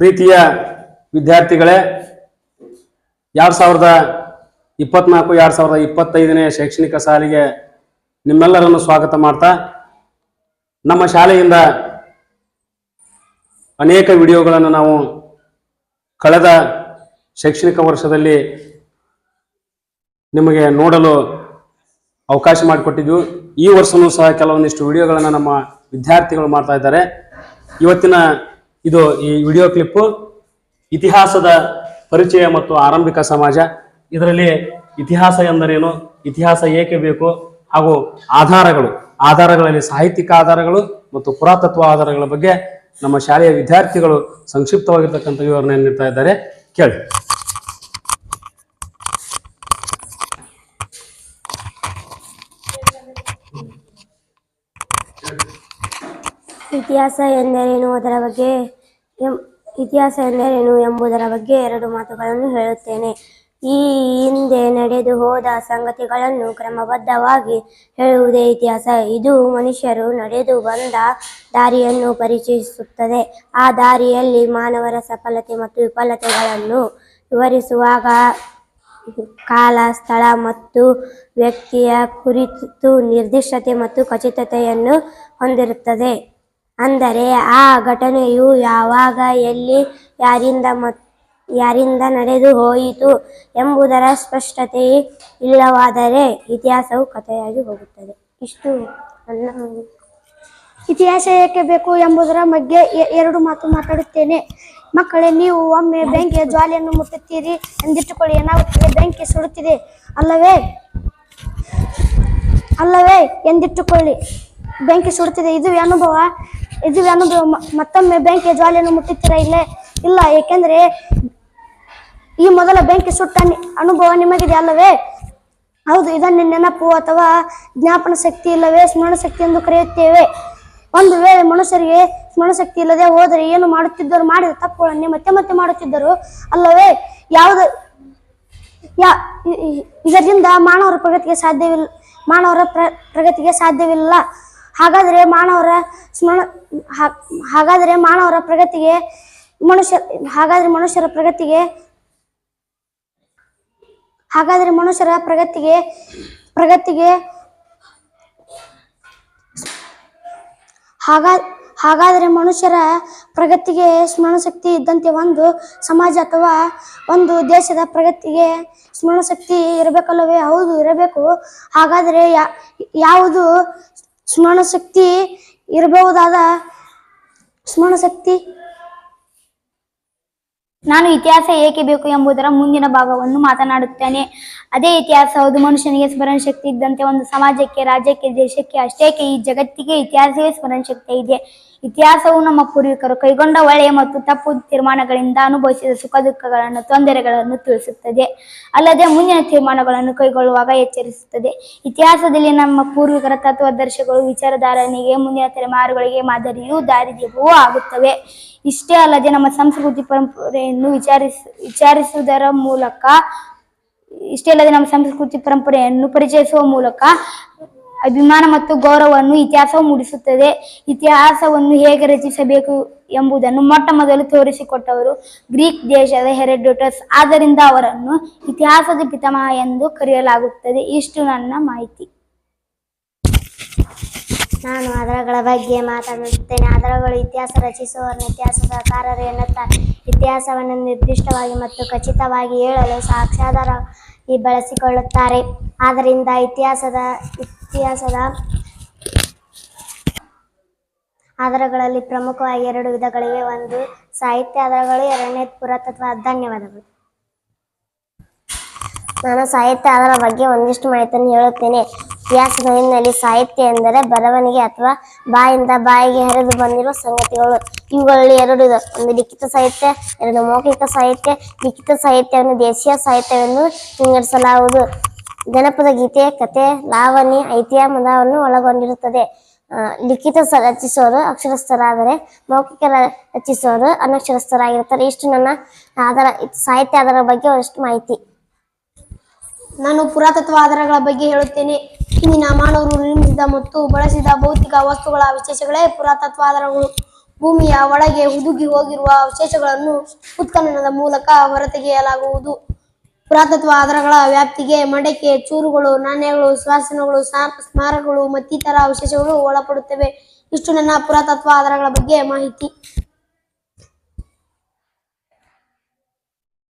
ಪ್ರೀತಿಯ ವಿದ್ಯಾರ್ಥಿಗಳೇ ಎರಡು ಸಾವಿರದ ಇಪ್ಪತ್ನಾಲ್ಕು ಎರಡು ಸಾವಿರದ ಇಪ್ಪತ್ತೈದನೇ ಶೈಕ್ಷಣಿಕ ಸಾಲಿಗೆ ನಿಮ್ಮೆಲ್ಲರನ್ನು ಸ್ವಾಗತ ಮಾಡ್ತಾ, ನಮ್ಮ ಶಾಲೆಯಿಂದ ಅನೇಕ ವಿಡಿಯೋಗಳನ್ನು ನಾವು ಕಳೆದ ಶೈಕ್ಷಣಿಕ ವರ್ಷದಲ್ಲಿ ನಿಮಗೆ ನೋಡಲು ಅವಕಾಶ ಮಾಡಿಕೊಟ್ಟಿದ್ವು. ಈ ವರ್ಷವೂ ಸಹ ಕೆಲವೊಂದಿಷ್ಟು ವಿಡಿಯೋಗಳನ್ನು ನಮ್ಮ ವಿದ್ಯಾರ್ಥಿಗಳು ಮಾಡ್ತಾ ಇದ್ದಾರೆ. ಇವತ್ತಿನ ಇದು ಈ ವಿಡಿಯೋ ಕ್ಲಿಪ್ ಇತಿಹಾಸದ ಪರಿಚಯ ಮತ್ತು ಆರಂಭಿಕ ಸಮಾಜ. ಇದರಲ್ಲಿ ಇತಿಹಾಸ ಎಂದರೇನು? ಇತಿಹಾಸ ಏಕೆ ಬೇಕು? ಹಾಗೂ ಆಧಾರಗಳು. ಆಧಾರಗಳಲ್ಲಿ ಸಾಹಿತ್ಯಿಕ ಆಧಾರಗಳು ಮತ್ತು ಪುರಾತತ್ವ ಆಧಾರಗಳ ಬಗ್ಗೆ ನಮ್ಮ ಶಾಲೆಯ ವಿದ್ಯಾರ್ಥಿಗಳು ಸಂಕ್ಷಿಪ್ತವಾಗಿರ್ತಕ್ಕಂಥ ವಿವರಣೆ ನೀಡ್ತಾ ಇದ್ದಾರೆ. ಕೇಳಿ. ಇತಿಹಾಸ ಎಂದರೇನು? ಅದರ ಬಗ್ಗೆ ಇತಿಹಾಸ ಎಂದರೇನು ಎಂಬುದರ ಬಗ್ಗೆ ಎರಡು ಮಾತುಗಳನ್ನು ಹೇಳುತ್ತೇನೆ. ಈ ಹಿಂದೆ ನಡೆದು ಹೋದ ಸಂಗತಿಗಳನ್ನು ಕ್ರಮಬದ್ಧವಾಗಿ ಹೇಳುವುದೇ ಇತಿಹಾಸ. ಇದು ಮನುಷ್ಯರು ನಡೆದು ಬಂದ ದಾರಿಯನ್ನು ಪರಿಚಯಿಸುತ್ತದೆ. ಆ ದಾರಿಯಲ್ಲಿ ಮಾನವರ ಸಫಲತೆ ಮತ್ತು ವಿಫಲತೆಗಳನ್ನು ವಿವರಿಸುವಾಗ ಕಾಲ, ಸ್ಥಳ ಮತ್ತು ವ್ಯಕ್ತಿಯ ಕುರಿತು ನಿರ್ದಿಷ್ಟತೆ ಮತ್ತು ಖಚಿತತೆಯನ್ನು ಹೊಂದಿರುತ್ತದೆ. ಅಂದರೆ ಆ ಘಟನೆಯು ಯಾವಾಗ, ಎಲ್ಲಿ, ಯಾರಿಂದ ಯಾರಿಂದ ನಡೆದು ಹೋಯಿತು ಎಂಬುದರ ಸ್ಪಷ್ಟತೆ ಇಲ್ಲವಾದರೆ ಇತಿಹಾಸವು ಕಥೆಯಾಗಿ ಹೋಗುತ್ತದೆ. ಇಷ್ಟು ಇತಿಹಾಸ ಏಕೆ ಬೇಕು ಎಂಬುದರ ಬಗ್ಗೆ ಎರಡು ಮಾತು ಮಾತಾಡುತ್ತೇನೆ. ಮಕ್ಕಳೇ, ನೀವು ಒಮ್ಮೆ ಬೆಂಕಿಯ ಜ್ವಾಲೆಯನ್ನು ಮುಟ್ಟುತ್ತೀರಿ ಎಂದಿಟ್ಟುಕೊಳ್ಳಿ ಏನಾಗುತ್ತದೆ ಬೆಂಕಿ ಸುಡುತ್ತಿದೆ. ಅಲ್ಲವೇ? ಅಲ್ಲವೇ? ಎಂದಿಟ್ಟುಕೊಳ್ಳಿ. ಬೆಂಕಿ ಸುಡುತ್ತಿದೆ. ಇದು ಅನುಭವ. ಇದು ಅನ್ನೋದು ಮತ್ತೊಮ್ಮೆ ಬೆಂಕಿ ಜ್ವಾಲೆಯನ್ನು ಮುಟ್ಟುತ್ತೀರಾ ಇಲ್ಲೇ? ಇಲ್ಲ, ಏಕೆಂದ್ರೆ ಈ ಮೊದಲ ಬೆಂಕಿ ಸುಟ್ಟ ಅನುಭವ ನಿಮಗಿದೆ ಅಲ್ಲವೇ? ಹೌದು, ಇದನ್ನು ನೆನಪು ಅಥವಾ ಜ್ಞಾಪನ ಶಕ್ತಿ ಇಲ್ಲವೇ? ಸ್ಮರಣ ಶಕ್ತಿ ಎಂದು ಕರೆಯುತ್ತೇವೆ. ಒಂದು ವೇಳೆ ಮನುಷ್ಯರಿಗೆ ಸ್ಮರಣ ಶಕ್ತಿ ಇಲ್ಲದೆ ಹೋದರೆ ಏನು ಮಾಡುತ್ತಿದ್ದರು? ಮಾಡಿದ ತಪ್ಪುಗಳನ್ನೇ ಮತ್ತೆ ಮತ್ತೆ ಮಾಡುತ್ತಿದ್ದರು ಅಲ್ಲವೇ? ಯಾವುದು, ಯಾ ಇದರಿಂದ ಮಾನವರ ಪ್ರಗತಿಗೆ ಸಾಧ್ಯವಿಲ್ಲ ಮಾನವರ ಪ್ರ, ಪ್ರಗತಿಗೆ ಸಾಧ್ಯವಿಲ್ಲ. ಹಾಗಾದರೆ ಮಾನವರ ಸ್ಮರಣ ಹಾಗಾದ್ರೆ ಮಾನವರ ಪ್ರಗತಿಗೆ ಮನುಷ್ಯ, ಹಾಗಾದರೆ ಮನುಷ್ಯರ ಪ್ರಗತಿಗೆ, ಹಾಗಾದರೆ ಮನುಷ್ಯರ ಪ್ರಗತಿಗೆ ಪ್ರಗತಿಗೆ, ಹಾಗಾ, ಹಾಗಾದರೆ ಮನುಷ್ಯರ ಪ್ರಗತಿಗೆ ಸ್ಮರಣಶಕ್ತಿ ಇದ್ದಂತೆ ಒಂದು ಸಮಾಜ ಅಥವಾ ಒಂದು ದೇಶದ ಪ್ರಗತಿಗೆ ಸ್ಮರಣಶಕ್ತಿ ಇರಬೇಕಲ್ಲವೇ? ಹೌದು, ಇರಬೇಕು. ಹಾಗಾದರೆ ಯಾ ಯಾವುದು ಸ್ಮರಣಶಕ್ತಿ ಇರಬಹುದಾದ ಸ್ಮರಣಶಕ್ತಿ ನಾನು ಇತಿಹಾಸ ಏಕೆ ಬೇಕು ಎಂಬುದರ ಮುಂದಿನ ಭಾಗವನ್ನು ಮಾತನಾಡುತ್ತೇನೆ. ಅದೇ ಇತಿಹಾಸ, ಹೌದು, ಮನುಷ್ಯನಿಗೆ ಸ್ಮರಣ ಶಕ್ತಿ ಇದ್ದಂತೆ ಒಂದು ಸಮಾಜಕ್ಕೆ, ರಾಜ್ಯಕ್ಕೆ, ದೇಶಕ್ಕೆ ಅಷ್ಟೇಕೆ ಈ ಜಗತ್ತಿಗೆ ಇತಿಹಾಸವೇ ಸ್ಮರಣ ಶಕ್ತಿ ಇದೆ? ಇತಿಹಾಸವು ನಮ್ಮ ಪೂರ್ವಿಕರು ಕೈಗೊಂಡ ಒಳ್ಳೆಯ ಮತ್ತು ತಪ್ಪು ತೀರ್ಮಾನಗಳಿಂದ ಅನುಭವಿಸಿದ ಸುಖ ದುಃಖಗಳನ್ನು, ತೊಂದರೆಗಳನ್ನು ತಿಳಿಸುತ್ತದೆ. ಅಲ್ಲದೆ ಮುಂದಿನ ತೀರ್ಮಾನಗಳನ್ನು ಕೈಗೊಳ್ಳುವಾಗ ಎಚ್ಚರಿಸುತ್ತದೆ. ಇತಿಹಾಸದಲ್ಲಿ ನಮ್ಮ ಪೂರ್ವಿಕರ ತತ್ವಾದರ್ಶಗಳು ವಿಚಾರಧಾರಣೆಗೆ ಮುಂದಿನ ತಲೆಮಾರುಗಳಿಗೆ ಮಾದರಿಯೂ ದಾರಿದೀಪವೂ ಆಗುತ್ತವೆ. ಇಷ್ಟೇ ಅಲ್ಲದೆ ನಮ್ಮ ಸಂಸ್ಕೃತಿ ಪರಂಪರೆಯನ್ನು ವಿಚಾರಿಸ, ವಿಚಾರಿಸುವುದರ ಮೂಲಕ, ಇಷ್ಟೇ ಅಲ್ಲದೆ ನಮ್ಮ ಸಂಸ್ಕೃತಿ ಪರಂಪರೆಯನ್ನು ಪರಿಚಯಿಸುವ ಮೂಲಕ ಅಭಿಮಾನ ಮತ್ತು ಗೌರವವನ್ನು ಇತಿಹಾಸವು ಮೂಡಿಸುತ್ತದೆ. ಇತಿಹಾಸವನ್ನು ಹೇಗೆ ರಚಿಸಬೇಕು ಎಂಬುದನ್ನು ಮೊಟ್ಟ ಮೊದಲು ತೋರಿಸಿಕೊಟ್ಟವರು ಗ್ರೀಕ್ ದೇಶದ ಹೆರೆಡೋಟಸ್. ಆದ್ದರಿಂದ ಅವರನ್ನು ಇತಿಹಾಸದ ಪಿತಾಮಹ ಎಂದು ಕರೆಯಲಾಗುತ್ತದೆ. ಇಷ್ಟು ನನ್ನ ಮಾಹಿತಿ. ನಾನು ಆಧಾರಗಳ ಬಗ್ಗೆ ಮಾತನಾಡುತ್ತೇನೆ. ಆಧಾರಗಳು ಇತಿಹಾಸ ರಚಿಸುವವರನ್ನು ಇತಿಹಾಸಕಾರರು ಎನ್ನುತ್ತಾರೆ ಇತಿಹಾಸವನ್ನು ನಿರ್ದಿಷ್ಟವಾಗಿ ಮತ್ತು ಖಚಿತವಾಗಿ ಹೇಳಲು ಸಾಕ್ಷ್ಯಾಧಾರ ಬಳಸಿಕೊಳ್ಳುತ್ತಾರೆ. ಆದ್ದರಿಂದ ಇತಿಹಾಸದ ಇತಿಹಾಸದ ಆಧಾರಗಳಲ್ಲಿ ಪ್ರಮುಖವಾಗಿ ಎರಡು ವಿಧಗಳಿವೆ. ಒಂದು ಸಾಹಿತ್ಯ ಆಧಾರಗಳು, ಎರಡನೇ ಪುರಾತತ್ವ. ಧನ್ಯವಾದಗಳು. ನಾನು ಸಾಹಿತ್ಯ ಆಧಾರ ಬಗ್ಗೆ ಒಂದಿಷ್ಟು ಮಾಹಿತಿಯನ್ನು ಹೇಳುತ್ತೇನೆ. ಇತಿಹಾಸದ ಸಾಹಿತ್ಯ ಎಂದರೆ ಬರವಣಿಗೆ ಅಥವಾ ಬಾಯಿಂದ ಬಾಯಿಗೆ ಹರಿದು ಬಂದಿರುವ ಸಂಗತಿಗಳು. ಇವುಗಳಲ್ಲಿ ಎರಡು ಇದೆ. ಒಂದು ಲಿಖಿತ ಸಾಹಿತ್ಯ, ಎರಡು ಮೌಖಿಕ ಸಾಹಿತ್ಯ. ಲಿಖಿತ ಸಾಹಿತ್ಯವನ್ನು ದೇಶೀಯ ಸಾಹಿತ್ಯವೆಂದು ವಿಂಗಡಿಸಲಾಗುವುದು. ಜನಪದ ಗೀತೆ, ಕತೆ, ಲಾವಣಿ, ಐತಿಹ್ಯ ಮುಂದಾವನ್ನು ಒಳಗೊಂಡಿರುತ್ತದೆ. ಲಿಖಿತ ಸ ರಚಿಸುವವರು ಅಕ್ಷರಸ್ಥರಾದರೆ ಮೌಖಿಕ ರಚಿಸೋರು ಅನಕ್ಷರಸ್ಥರಾಗಿರುತ್ತಾರೆ. ಇಷ್ಟು ನನ್ನ ಆಧಾರ, ಸಾಹಿತ್ಯ ಆಧಾರ ಬಗ್ಗೆ ಒಂದಷ್ಟು ಮಾಹಿತಿ. ನಾನು ಪುರಾತತ್ವ ಆಧಾರಗಳ ಬಗ್ಗೆ ಹೇಳುತ್ತೇನೆ. ಇಂದಿನ ಮಾನವರು ನಿರ್ಮಿಸಿದ ಮತ್ತು ಬಳಸಿದ ಭೌತಿಕ ವಸ್ತುಗಳ ವಿಶೇಷಗಳೇ ಪುರಾತತ್ವ ಆಧಾರಗಳು. ಭೂಮಿಯ ಒಳಗೆ ಹುದುಗಿ ಹೋಗಿರುವ ಅವಶೇಷಗಳನ್ನು ಉತ್ಖನನದ ಮೂಲಕ ಹೊರತೆಗೆಯಲಾಗುವುದು. ಪುರಾತತ್ವ ಆಧಾರಗಳ ವ್ಯಾಪ್ತಿಗೆ ಮಡಕೆ, ಚೂರುಗಳು, ನಾಣ್ಯಗಳು ಶಾಸನಗಳು ಸ್ಮಾರಕಗಳು ಮತ್ತಿತರ ಅವಶೇಷಗಳು ಒಳಪಡುತ್ತವೆ. ಇಷ್ಟು ನನ್ನ ಪುರಾತತ್ವ ಆಧಾರಗಳ ಬಗ್ಗೆ ಮಾಹಿತಿ.